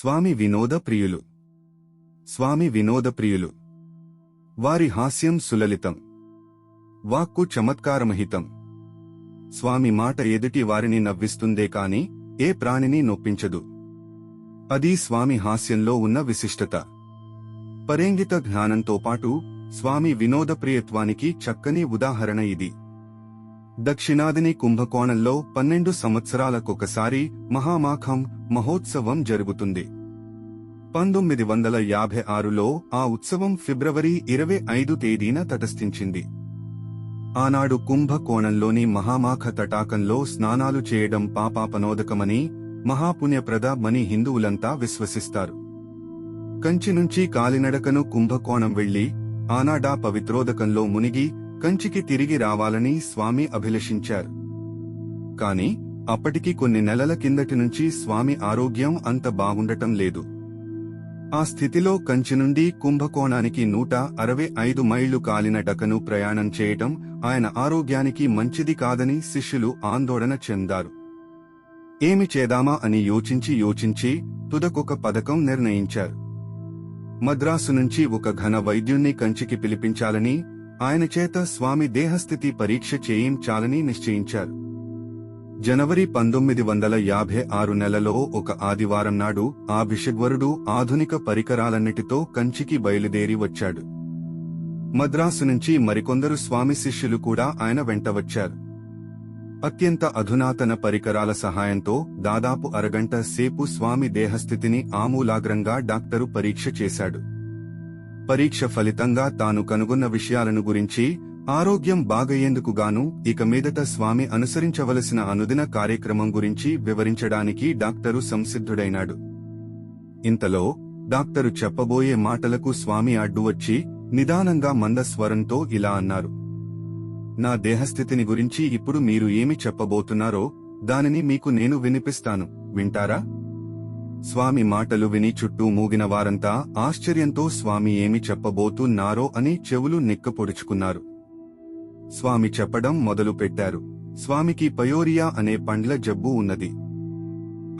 స్వామి వినోద ప్రియులు. స్వామి వినోద ప్రియులు. వారి హాస్యం సులలితం. వాక్కు చమత్కారమహితం. స్వామి మాట ఎదుటి వారిని నవ్విస్తుందే కాని ఏ ప్రాణిని నొప్పించదు. అది స్వామి హాస్యంలో ఉన్న విశిష్టత. పరేంగిత జ్ఞానంతో పాటు స్వామి వినోద ప్రియత్వానికి చక్కని ఉదాహరణ ఇది. దక్షిణాదిని కుంభకోణంలో పన్నెండు సంవత్సరాలకొకసారి మహామాఖం మహోత్సవం జరుగుతుంది. పంతొమ్మిది వందల యాభై ఆరులో ఆ ఉత్సవం ఫిబ్రవరి ఇరవై ఐదు తేదీన తటస్థించింది. ఆనాడు కుంభకోణంలోని మహామాఖ తటాకంలో స్నానాలు చేయడం పాపాపనోదకమని మహాపుణ్యప్రదమని హిందువులంతా విశ్వసిస్తారు. కంచి నుంచి కాలినడకను కుంభకోణం వెళ్ళి ఆనాడా పవిత్రోదకంలో మునిగి కంచికి తిరిగి రావాలని స్వామి అభిలషించారు. కాని అప్పటికి కొన్ని నెలల కిందటి నుంచి స్వామి ఆరోగ్యం అంత బాగుండటం లేదు. ఆ స్థితిలో కంచి నుండి కుంభకోణానికి నూట అరవై ఐదు మైళ్ళు కాలిన డకను ప్రయాణం చేయటం ఆయన ఆరోగ్యానికి మంచిది కాదని శిష్యులు ఆందోళన చెందారు. ఏమి చేదామా అని యోచించి యోచించి తుదకొక పథకం నిర్ణయించారు. మద్రాసు నుంచి ఒక ఘన వైద్యుణ్ణి కంచికి పిలిపించాలని ఆయన చేత స్వామి దేహస్థితి పరీక్ష చేయించాలని నిశ్చయించారు. జనవరి పంతొమ్మిది వందల యాభై ఆరు నెలలో ఒక ఆదివారం నాడు ఆ ఆధునిక పరికరాలన్నిటితో కంచికి బయలుదేరి వచ్చాడు. మద్రాసు నుంచి మరికొందరు స్వామి శిష్యులు కూడా ఆయన వెంట వచ్చారు. అత్యంత అధునాతన పరికరాల సహాయంతో దాదాపు అరగంట సేపు స్వామి దేహస్థితిని ఆమూలాగ్రంగా డాక్టరు పరీక్ష చేశాడు. పరీక్ష ఫలితంగా తాను కనుగొన్న విషయాలను గురించి ఆరోగ్యం బాగయ్యేందుకుగాను ఇక మీదట స్వామి అనుసరించవలసిన అనుదిన కార్యక్రమం గురించి వివరించడానికి డాక్టరు సంసిద్ధుడైనాడు. ఇంతలో డాక్టరు చెప్పబోయే మాటలకు స్వామి అడ్డు వచ్చి నిదానంగా మందస్వరంతో ఇలా అన్నారు. నా దేహస్థితిని గురించి ఇప్పుడు మీరు ఏమి చెప్పబోతున్నారో దానిని మీకు నేను వినిపిస్తాను. వింటారా? స్వామి మాటలు విని చుట్టూ మూగిన వారంతా ఆశ్చర్యంతో స్వామి ఏమి చెప్పబోతున్నారో అని చెవులు నిక్కపొడుచుకున్నారు. స్వామి చెప్పడం మొదలు పెట్టారు. స్వామికి పయోరియా అనే పండ్ల జబ్బు ఉన్నది.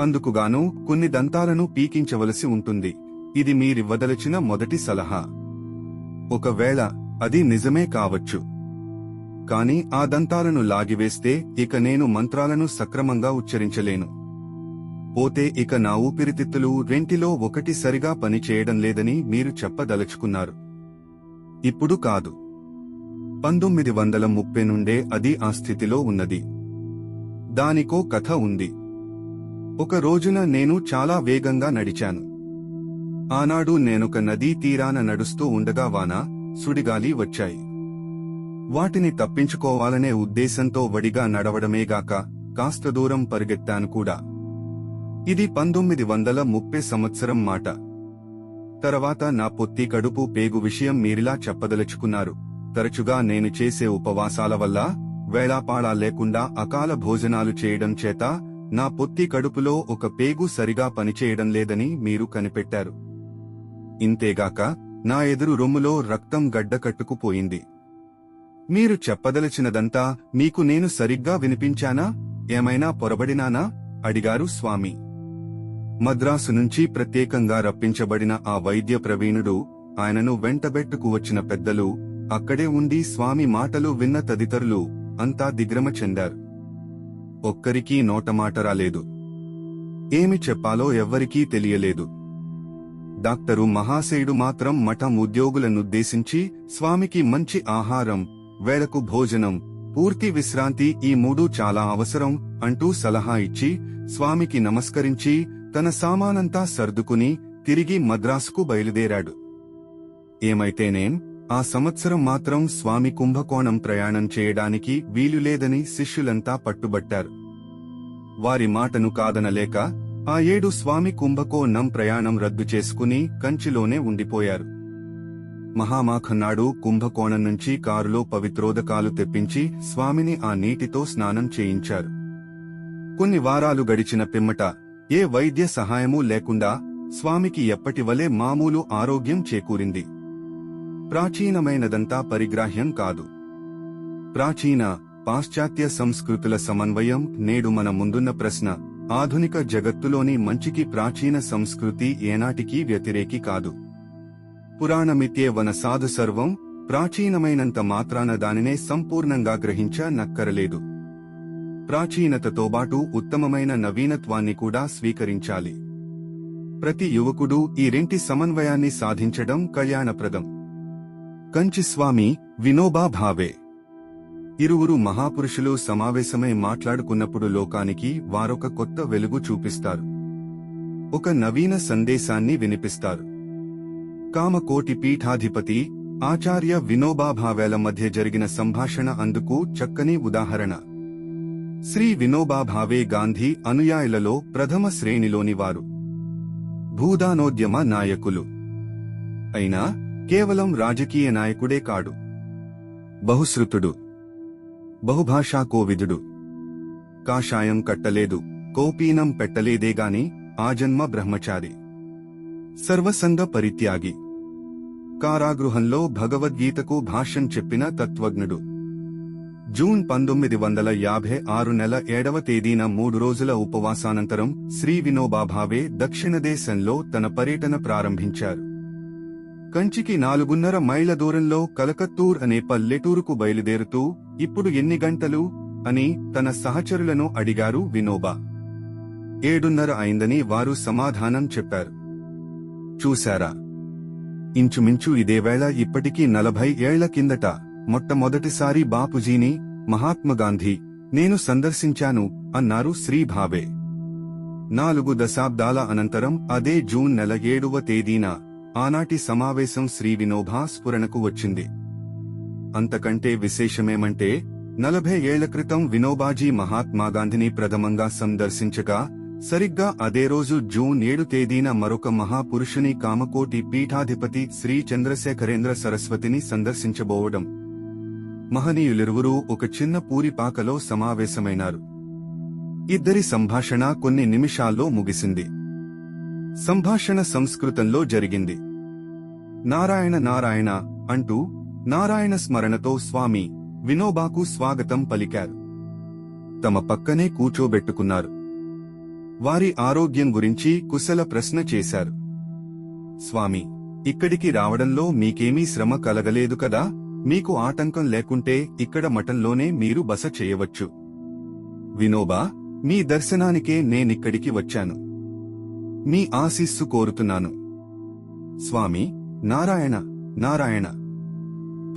అందుకుగాను కొన్ని దంతాలను పీకించవలసి ఉంటుంది. ఇది మీరివ్వదలచిన మొదటి సలహా. ఒకవేళ అది నిజమే కావచ్చు. కాని ఆ దంతాలను లాగివేస్తే ఇక నేను మంత్రాలను సక్రమంగా ఉచ్చరించలేను. పోతే ఇక నా ఊపిరితిత్తులు రెంటిలో ఒకటి సరిగా పనిచేయడం లేదని మీరు చెప్పదలుచుకున్నారు. ఇప్పుడు కాదు. పంతొమ్మిది వందల ముప్పై నుండే అది ఆ స్థితిలో ఉన్నది. దానికో కథ ఉంది. ఒక రోజున నేను చాలా వేగంగా నడిచాను. ఆనాడు నేనొక నదీ తీరాన నడుస్తూ ఉండగా వాన సుడిగాలి వచ్చాయి. వాటిని తప్పించుకోవాలనే ఉద్దేశంతో వడిగా నడవడమేగాక కాస్త దూరం పరిగెత్తాను కూడా. ఇది పంతొమ్మిది వందల ముప్పై సంవత్సరం మాట. తర్వాత నా పొత్తి కడుపు పేగు విషయం మీరిలా చెప్పదలుచుకున్నారు. తరచుగా నేను చేసే ఉపవాసాల వల్ల వేళాపాళా లేకుండా అకాల భోజనాలు చేయడం చేత నా పొత్తి కడుపులో ఒక పేగు సరిగా పనిచేయడం లేదని మీరు కనిపెట్టారు. ఇంతేగాక నా ఎదురు రొమ్ములో రక్తం గడ్డకట్టుకుపోయింది మీరు చెప్పదలచినదంతా మీకు నేను సరిగ్గా వినిపించానా? ఏమైనా పొరబడినానా? అడిగారు స్వామి. మద్రాసు నుంచి ప్రత్యేకంగా రప్పించబడిన ఆ వైద్య ప్రవీణుడు ఆయనను వెంటబెట్టుకు వచ్చిన పెద్దలు అక్కడే ఉండి స్వామి మాటలు విన్న తదితరులు అంతా దిగ్రమ చెందారు. ఒక్కరికీ నోటమాట రాలేదు. ఏమి చెప్పాలో ఎవ్వరికీ తెలియలేదు. డాక్టరు మహాశయుడు మాత్రం మఠం ఉద్యోగులనుద్దేశించి స్వామికి మంచి ఆహారం వేళకు భోజనం పూర్తి విశ్రాంతి ఈ మూడు చాలా అవసరం అంటూ సలహా ఇచ్చి స్వామికి నమస్కరించి తన సామానంతా సర్దుకుని తిరిగి మద్రాసుకు బయలుదేరాడు. ఏమైతేనేం ఆ సంవత్సరం మాత్రం స్వామి కుంభకోణం ప్రయాణం చేయడానికి వీలులేదని శిష్యులంతా పట్టుబట్టారు. వారి మాటను కాదనలేక ఆ ఏడు స్వామి కుంభకోణం ప్రయాణం రద్దు చేసుకుని కంచిలోనే ఉండిపోయారు. మహామాఖన్నాడు కుంభకోణం నుంచి కారులో పవిత్రోదకాలు తెప్పించి స్వామిని ఆ నీటితో స్నానం చేయించారు. కొన్ని వారాలు గడిచిన పిమ్మట ఏ వైద్య సహాయమూ లేకుండా స్వామికి ఎప్పటివలే మామూలు ఆరోగ్యం చేకూరింది. ప్రాచీనమైనదంతా పరిగ్రాహ్యం కాదు. ప్రాచీన పాశ్చాత్య సంస్కృతుల సమన్వయం నేడు మన ముందున్న ప్రశ్న ఆధునిక జగత్తులోని మంచికి ప్రాచీన సంస్కృతి ఏనాటికీ వ్యతిరేకి కాదు. పురాణమిత్యేవన సాధు సర్వం ప్రాచీనమైనంత మాత్రాన దానినే సంపూర్ణంగా గ్రహించ నక్కరలేదు. ప్రాచీనతతో బాటు ఉత్తమమైన నవీనత్వాన్ని కూడా స్వీకరించాలి. ప్రతి యువకుడు ఈ రెంటి సమన్వయాన్ని సాధించడం కళ్యాణప్రదం. కంచి స్వామి వినోబా భావే. ఇరువురు మహాపురుషులు సమావేశమై మాట్లాడుకున్నప్పుడు లోకానికి వారొక కొత్త వెలుగు చూపిస్తారు. ఒక నవీన సందేశాన్ని వినిపిస్తారు. కామకోటి పీఠాధిపతి ఆచార్య వినోబా భావేల మధ్య జరిగిన సంభాషణ అందుకు చక్కని ఉదాహరణ. శ్రీ వినోబాభావే గాంధీ అనుయాయులలో ప్రథమ శ్రేణిలోనివారు. భూదానోద్యమ నాయకులు. అయినా కేవలం రాజకీయ నాయకుడే కాడు. బహుశ్రుతుడు. బహుభాషా కోవిదుడు. కాషాయం కట్టలేదు కోపీనం పెట్టలేదేగాని ఆజన్మ బ్రహ్మచారి. సర్వసంగ పరిత్యాగి. కారాగృహంలో భగవద్గీతకు భాష్యం చెప్పిన తత్వజ్ఞుడు. జూన్ పంతొమ్మిది వందల యాభై ఆరు నెల ఏడవ తేదీన మూడు రోజుల ఉపవాసానంతరం శ్రీ వినోబా భావే దక్షిణ దేశంలో తన పర్యటన ప్రారంభించారు. కంచికి నాలుగున్నర మైళ్ళ దూరంలో కలకత్తూర్ అనే పల్లెటూరుకు బయలుదేరుతూ ఇప్పుడు ఎన్ని గంటలు అని తన సహచరులను అడిగారు వినోబా. ఏడున్నర అయిందని వారు సమాధానం చెప్పారు. చూశారా? ఇంచుమించు ఇదేవేళ ఇప్పటికీ నలభై ఏళ్ళ కిందట. మొట్టమొదటిసారి బాపుజీని మహాత్మగాంధీ నేను సందర్శించాను అన్నారు శ్రీ భావే. నాలుగు దశాబ్దాల అనంతరం అదే జూన్ నెల ఏడవ తేదీన ఆనాటి సమావేశం శ్రీ వినోభా స్ఫురణకు వచ్చింది. అంతకంటే విశేషమేమంటే నలభై ఏళ్ళ క్రితం వినోబాజీ మహాత్మాగాంధీని ప్రథమంగా సందర్శించగా సరిగ్గా అదే రోజు జూన్ ఏడు తేదీన మరొక మహాపురుషుని కామకోటి పీఠాధిపతి శ్రీ చంద్రశేఖరేంద్ర సరస్వతిని సందర్శించబోవడం. మహనీయులిరువురూ ఒక చిన్న పూరిపాకలో సమావేశమైనారు. ఇద్దరి సంభాషణ కొన్ని నిమిషాల్లో ముగిసింది. సంభాషణ సంస్కృతంలో జరిగింది. నారాయణ నారాయణ అంటూ నారాయణ స్మరణతో స్వామి వినోబాకు స్వాగతం పలికారు. తమ పక్కనే కూచోబెట్టుకున్నారు వారి ఆరోగ్యం గురించి కుశల ప్రశ్న చేశారు. స్వామి ఇక్కడికి రావడంలో మీకేమీ శ్రమ కలగలేదు కదా? మీకు ఆటంకం లేకుంటే ఇక్కడ మఠంలోనే మీరు బస చేయవచ్చు. వినోబా మీ దర్శనానికే నేనిక్కడికి వచ్చాను. మీ ఆశీస్సు కోరుతున్నాను. స్వామి నారాయణ నారాయణ.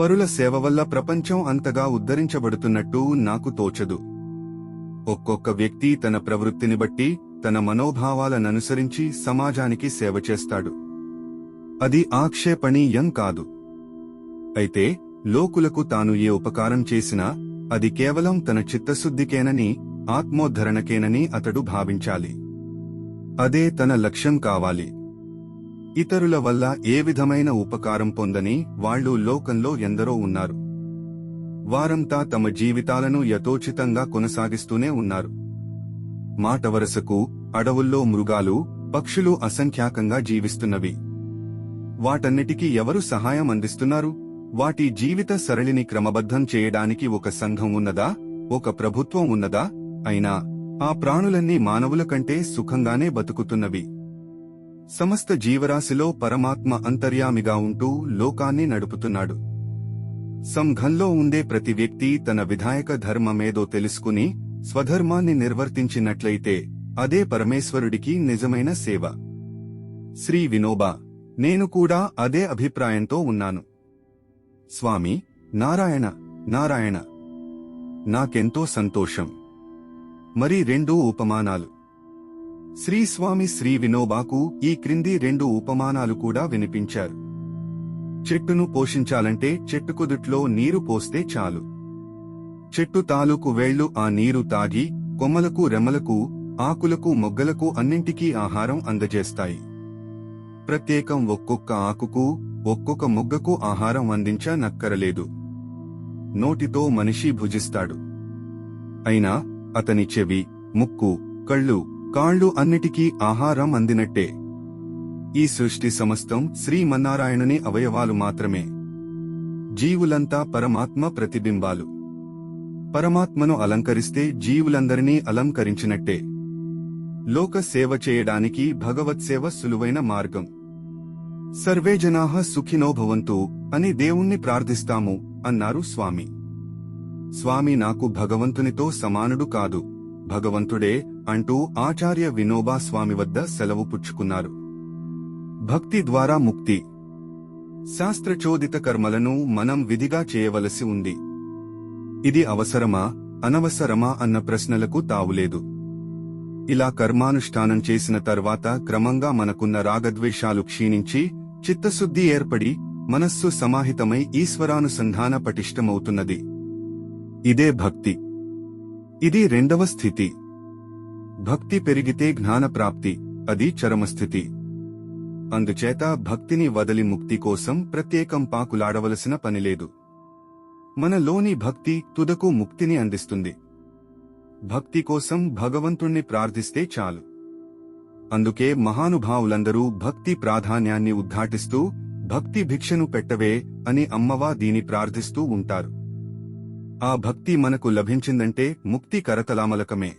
పరుల సేవ వల్ల ప్రపంచం అంతగా ఉద్ధరించబడుతున్నట్టు నాకు తోచదు. ఒక్కొక్క వ్యక్తి తన ప్రవృత్తిని బట్టి తన మనోభావాలననుసరించి సమాజానికి సేవ చేస్తాడు. అది ఆక్షేపణీయం కాదు. అయితే లోకులకు తాను ఏ ఉపకారం చేసినా అది కేవలం తన చిత్తశుద్ధికేనని ఆత్మోద్ధరణకేనని అతడు భావించాలి. అదే తన లక్ష్యం కావాలి. ఇతరుల వల్ల ఏ విధమైన ఉపకారం పొందని వాళ్ళు లోకంలో ఎందరో ఉన్నారు. వారంతా తమ జీవితాలను యథోచితంగా కొనసాగిస్తూనే ఉన్నారు. మాట వరసకు అడవుల్లో మృగాలు పక్షులు అసంఖ్యాకంగా జీవిస్తున్నవి. వాటన్నిటికీ ఎవరు సహాయం అందిస్తున్నారు? వాటి జీవిత సరళిని క్రమబద్ధం చేయడానికి ఒక సంఘం ఉన్నదా? ఒక ప్రభుత్వం ఉన్నదా? అయినా ఆ ప్రాణులన్నీ మానవుల కంటే సుఖంగానే బతుకుతున్నవి. సమస్త జీవరాశిలో పరమాత్మ అంతర్యామిగా ఉంటూ లోకాన్ని నడుపుతున్నాడు. సంఘంలో ఉండే ప్రతి వ్యక్తి తన విధాయక ధర్మమేదో తెలుసుకుని స్వధర్మాన్ని నిర్వర్తించినట్లయితే అదే పరమేశ్వరుడికి నిజమైన సేవ. శ్రీ వినోబా నేను కూడా అదే అభిప్రాయంతో ఉన్నాను. స్వామి నారాయణ నారాయణ. నాకెంతో సంతోషం. మరి రెండు ఉపమానాలు. శ్రీస్వామి శ్రీ వినోబాకు ఈ క్రింది రెండు ఉపమానాలు కూడా వినిపించారు. చెట్టును పోషించాలంటే చెట్టు కుదుట్లో నీరు పోస్తే చాలు. చెట్టు తాలూకు వేళ్ళు ఆ నీరు తాగి కొమ్మలకు రెమ్మలకు ఆకులకు మొగ్గలకు అన్నింటికీ ఆహారం అందజేస్తాయి. ప్రత్యేకం ఒక్కొక్క ఆకుకు ఒక్కొక్క మొగ్గకు ఆహారం అందించ నక్కరలేదు. నోటితో మనిషి భుజిస్తాడు. అయినా అతని చెవి ముక్కు కళ్ళు కాళ్ళు అన్నిటికీ ఆహారం అందినట్టే. ఈ సృష్టి సమస్తం శ్రీమన్నారాయణుని అవయవాలు మాత్రమే. జీవులంతా పరమాత్మ ప్రతిబింబాలు. పరమాత్మను అలంకరిస్తే జీవులందరినీ అలంకరించినట్టే. లోక సేవ చేయడానికి భగవత్సేవ సులువైన మార్గం. సర్వే జనాహ సుఖినో భవంతు అని దేవుణ్ణి ప్రార్థిస్తాము అన్నారు స్వామి. స్వామి నాకు భగవంతునితో సమానుడు కాదు. భగవంతుడే అంటూ ఆచార్య వినోబా స్వామి వద్ద సెలవు పుచ్చుకున్నారు. భక్తి ద్వారా ముక్తి. శాస్త్రచోదిత కర్మలను మనం విధిగా చేయవలసి ఉంది. ఇది అవసరమా అనవసరమా అన్న ప్రశ్నలకు తావులేదు. ఇలా కర్మానుష్ఠానం చేసిన తర్వాత క్రమంగా మనకున్న రాగద్వేషాలు క్షీణించి చిత్తశుద్ధి ఏర్పడి మనస్సు సమాహితమై ఈశ్వరానుసంధాన పటిష్టమవుతున్నది. ఇదే భక్తి. ఇది రెండవ స్థితి. భక్తి పెరిగితే జ్ఞానప్రాప్తి అది చరమస్థితి. అందుచేత భక్తిని వదలి ముక్తి కోసం ప్రత్యేకం పాకులాడవలసిన పనిలేదు. మనలోని భక్తి తుదకు ముక్తిని అందిస్తుంది. భక్తి కోసం భగవంతుణ్ణి ప్రార్థిస్తే చాలు. అందుకే మహానుభావులందరూ భక్తి ప్రాధాన్యాన్ని ఉద్ఘాటిస్తూ భక్తి భిక్షను పెట్టవే అని అమ్మవా దీని ప్రార్థిస్తూ ఉంటారు. ఆ భక్తి మనకు లభించిందంటే ముక్తి కరతలామలకమే.